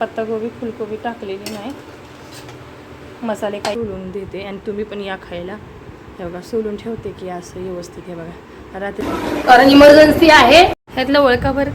पत्तागोबी फुलकोबी टाकलेली नाही. मसाले काही सोलून देते आणि तुम्ही पण या खायला. हे बघा सोलून ठेवते की असं व्यवस्थित हे बघा. रात्री कारण इमर्जन्सी आहे. ह्यातलं ओळखाभर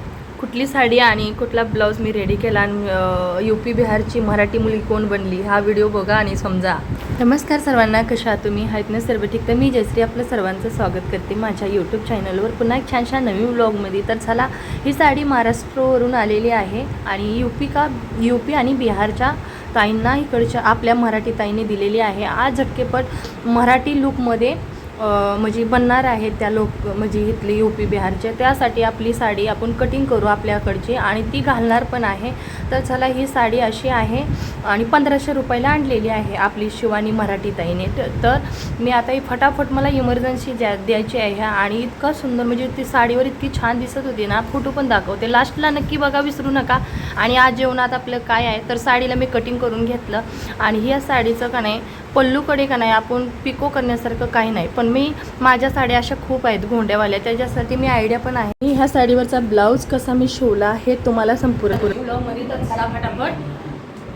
कुठली साडी आणि कुठला ब्लाऊज मी रेडी केला आणि यू पी बिहारची मराठी मुली कोण बनली हा व्हिडिओ बघा आणि समजा. नमस्कार सर्वांना कशा आहात तुम्ही? आहेत ना सर्व ठीक? तर मी जयश्री आपलं सर्वांचं स्वागत करते माझ्या यूट्यूब चॅनलवर पुन्हा एक छान छान नवीन ब्लॉगमध्ये तर चला ही साडी महाराष्ट्रवरून आलेली आहे आणि यू पी का यू पी आणि बिहारच्या ताईंना इकडच्या आपल्या मराठी ताईने दिलेली आहे. आज झटकेपट मराठी लुकमध्ये म्हणजे बनणार आहेत त्या लोक म्हणजे इथले यू पी बिहारचे त्यासाठी आपली साडी आपण कटिंग करू आपल्याकडची आणि ती घालणार पण आहे. तर चला ही साडी अशी आहे आणि पंधराशे रुपयाला आणलेली आहे आपली शिवानी मराठी ताईने. तर मी आता ही फटाफट मला इमर्जन्सी द्या द्यायची आहे आणि इतकं सुंदर म्हणजे ती साडीवर इतकी छान दिसत होती ना फोटो पण दाखवते. लास्टला नक्की बघा विसरू नका. आणि आज जेवणात आपलं काय आहे तर साडीला मी कटिंग करून घेतलं. आणि ह्या साडीचं का नाही पल्लूकडे का नाही आपण पिको करण्यासारखं काही नाही पण मी माझ्या साड्या अशा खूप आहेत गोंड्यावाल्या. त्याच्यासाठी मी आयडिया पण आहे. मी ह्या साडीवरचा ब्लाऊज कसा मी शिवला हे तुम्हाला संपूर्ण ब्लाऊजमध्ये तर झाला फटाफट.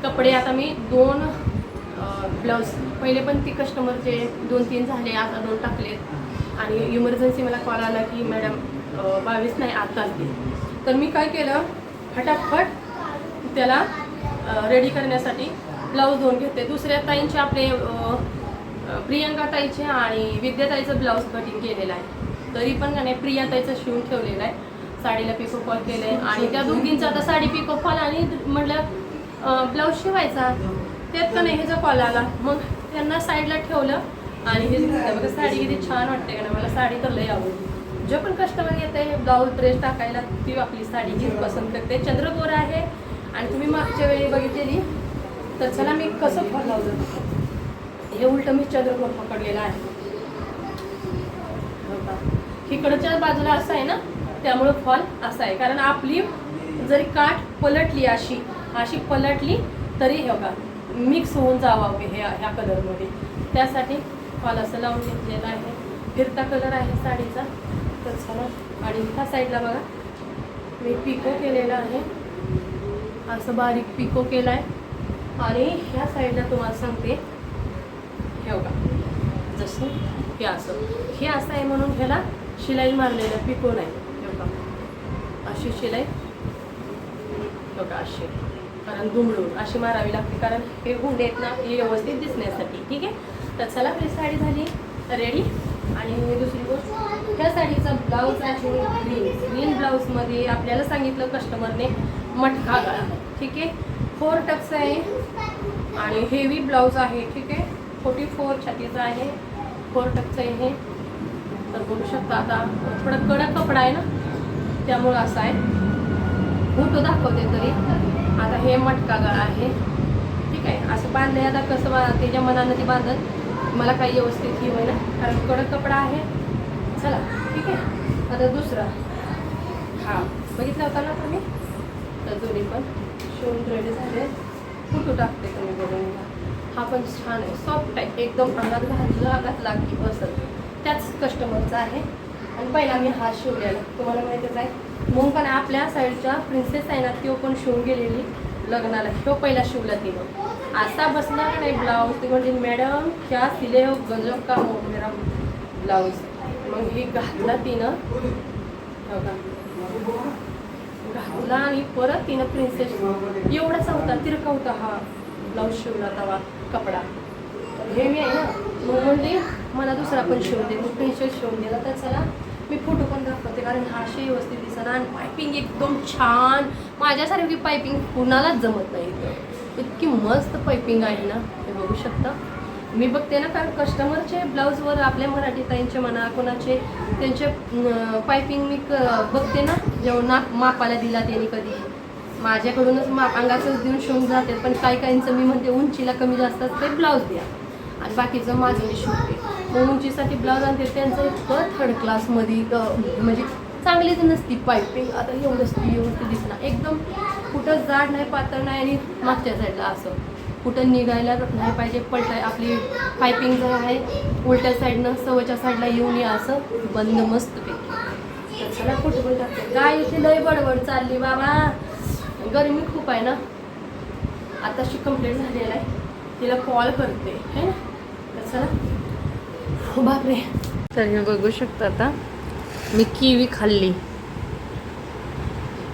कपडे आता मी दोन ब्लाऊज पहिले पण ती कस्टमरचे दोन तीन झाले आता दोन टाकलेत. आणि इमर्जन्सी मला कॉल आला की मॅडम बावीस नाही आता तर मी काय केलं? फटाफट त्याला रेडी करण्यासाठी ब्लाऊज दोन घेते दुसऱ्या ताईंचे आपले अ, प्रियंका ताईचे आणि विद्याताईचं ब्लाऊज कटिंग केलेलं आहे. तरी पण का नाही प्रियाताईचं शिवून ठेवलेलं आहे. साडीला पिको फॉल केलं आहे आणि त्या दोघींचं आता साडी पिको फॉल आणि म्हटलं ब्लाऊज शिवायचा. त्यात का नाही ह्याचा कॉल आला मग त्यांना साईडला ठेवलं. आणि हे बघा साडी किती छान वाटते का नाही मला साडी तर लय आवडली जे पण कस्टमर येते ब्लाऊज ड्रेस टाकायला ती आपली साडी घेऊन पसंत करते. चंद्रपूर आहे. आणि तुम्ही मागच्या वेळी बघितलेली. तर चला मी कसं फॉल लावलं? हे उलट मी चंद्रकोर पकडलेलं आहे. हो इकडच्या बाजूला असं आहे ना त्यामुळं फॉल असा आहे. कारण आपली जरी काठ पलटली अशी अशी पलटली तरी हे बघा मिक्स होऊन जावं हे ह्या कलरमध्ये त्यासाठी फॉल असं लावून घेतलेला आहे. फिरता कलर आहे साडीचा. तर आणि ह्या साईडला बघा. मी पिको केलेला आहे. असं बारीक पिको केला आहे आणि ह्या साईडला तुम्हाला सांगते. असं हे असं हे असं आहे म्हणून ह्याला शिलाई मारलेलं पिको नाही बघा. अशी शिलाई. बघा अशी. कारण दुमडून अशी मारावी लागते. कारण हे गुंडे आहेत ना हे व्यवस्थित दिसण्यासाठी. ठीक आहे? तर चला आपली साडी झाली रेडी आणि दुसरी गोष्ट ह्या साडीचा ब्लाऊज आहे ग्रीन ग्रीन ब्लाऊजमध्ये आपल्याला सांगितलं कस्टमरने मटका गळा ठीक आहे? फोर टक्स आहे. आणि हेवी ब्लाऊज आहे. ठीक आहे? फोर्टी फोर छातीचा आहे. फोर टक्स आहे हे तर बघू शकता आता थोडा कडक कपडा आहे ना त्यामुळं असं आहे. फोटो दाखवते तरी. आता हे मटका गळा आहे. ठीक आहे असं बांधले आता कसं बा त्याच्या मनानं ते बांधत मला काही व्यवस्थित ही होईना कारण कडक कपडा आहे. चला ठीक आहे. आता दुसरा. हा बघितला होता ना तुम्ही? तर दोन्ही पण. शिवून रेडी झाले. फुटू टाकते तुम्ही बघून हा पण छान आहे. सॉफ्ट आहे एकदम अंगात घातला घातला की बसत त्याच कस्टमरचा आहे. आणि पहिला मी हा शिवलेला तुम्हाला माहितीच आहे. मग पण आपल्या साईडच्या प्रिन्सेस आहे ना तो पण शिवून गेलेली लग्नाला. तो पहिला शिवला तिनं असा बसला नाही ब्लाऊज ती म्हणजे मॅडम क्या सिले हो? गजब का हो मेरा ब्लाऊज मग ही घातला तिनं. हो का घातला आणि परत तिनं प्रिन्सेस एवढाचा होता तिरका होता हा ब्लाऊज शिवला तवा कपडा. हे मी आहे ना मग म्हणली मला दुसरा पण शिवून दे. मग प्रिन्सेस शिवून दिला तर चला मी फोटो पण दाखवते कारण हा अशी व्यवस्थित दिसला आणि पायपिंग एकदम छान. माझ्यासारखी पायपिंग कुणालाच जमत नाही इथं. इतकी मस्त पायपिंग आहे ना हे बघू शकता. मी बघते ना कारण कस्टमरचे ब्लाऊजवर आपल्या मराठी ताईंचे म्हणा कोणाचे त्यांचे पायपिंग मी क बघते ना जेव्हा मापाला दिला त्यांनी कधी. माझ्याकडूनच माप अंगाचंच देऊन शिवून जाते पण काही काहींचं मी म्हणते उंचीला कमी जास्त असते ब्लाऊज द्या. आणि बाकीचं माझं मी शिवते. मग उंचीसाठी ब्लाऊज आणते त्यांचं इतकं थर्ड क्लासमध्ये म्हणजे चांगलीच नसती पायपिंग आता एवढंच ती व्यवस्थित दिसणार. एकदम कुठं जाड नाही पातळ नाही आणि मागच्या साईडला असं. कुठं निघायला नाही पाहिजे पलटाय आपली पायपिंग जर आहे उलट्या साईडनं सवच्या साईडला येऊन या असं. बंद मस्तपैकी मला चला पण टाकते गाय लय बडबड चालली बाबा. गरमी खूप आहे ना. आताशी कंप्लेंट झालेला आहे. तिला कॉल करते है ना? तर हो, बापरे. तर हे बघू शकता आता. मी किवी खाल्ली.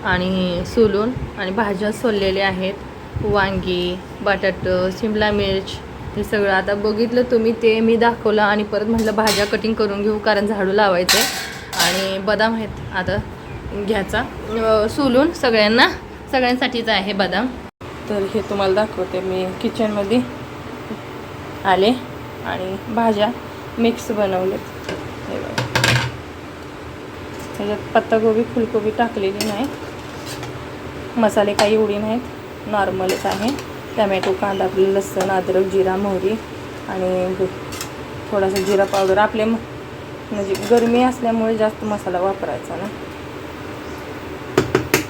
आणि सोलून आणि भाज्या सोललेल्या आहेत. वांगी बटाटं शिमला मिर्च हे सगळं. आता बघितलं तुम्ही ते मी दाखवलं आणि परत म्हटलं भाज्या कटिंग करून घेऊ कारण झाडू लावायचं. आणि बदाम आहेत आता घ्यायचा. सोलून सगळ्यांना सगळ्यांसाठीच आहे बदाम. तर हे तुम्हाला दाखवते मी किचनमध्ये आले आणि भाज्या मिक्स बनवलेत. हे बघा. त्याच्यात पत्तागोबी फुलकोबी टाकलेली नाही. मसाले काही एवढी नाहीत. नॉर्मलच आहे. टमॅटो कांदा आपलं लसण अद्रक जिरा मोहरी आणि थोडासा जिरा पावडर. आपले म्हणजे गरमी असल्यामुळे जास्त मसाला वापरायचा ना.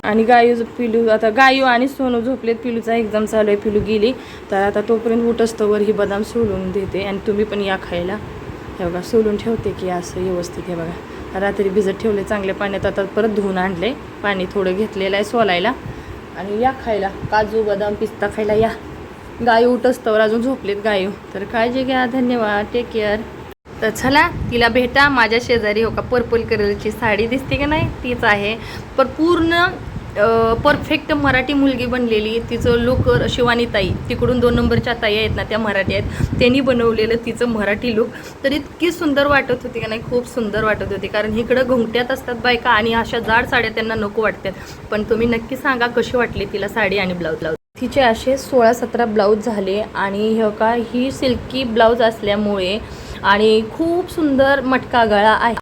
आणि गायू पिलू आता गायू आणि सोनू झोपलेत पिलूचा एक्झाम चालू आहे पिलू गेली. तर आता तोपर्यंत उठस्तवर ही बदाम सोलून देते. आणि तुम्ही पण या खायला. हे बघा सोलून ठेवते की असं व्यवस्थित हे बघा. रात्री भिजत ठेवले चांगल्या पाण्यात आता परत धुवून आणले. पाणी थोडं घेतलेलं आहे सोलायला. आणि या खायला. काजू बदाम पिस्ता खायला या. गायू उठस्तवर अजून झोपलेत गायू तर काळजी घ्या धन्यवाद. टेक केअर तर चला तिला भेटा माझ्या शेजारी हो का पर्पल कलरची साडी दिसते का नाही तीच आहे. पण पूर्ण परफेक्ट मराठी मुलगी बनलेली तिचं लोक शिवानी ताई तिकडून दोन नंबरच्या ताई आहेत ना त्या मराठी आहेत त्यांनी बनवलेलं तिचं मराठी लुक तर इतकी सुंदर वाटत होती का नाही खूप सुंदर वाटत होती कारण इकडं घुंगट्यात असतात बायका आणि अशा जाड साड्या त्यांना नको वाटतात. पण तुम्ही नक्की सांगा कशी वाटली तिला साडी आणि ब्लाऊज ब्लाऊज तिचे असे सोळा सतरा ब्लाऊज झाले आणि हे का ही सिल्की ब्लाऊज असल्यामुळे आणि खूप सुंदर मटका गळा आहे.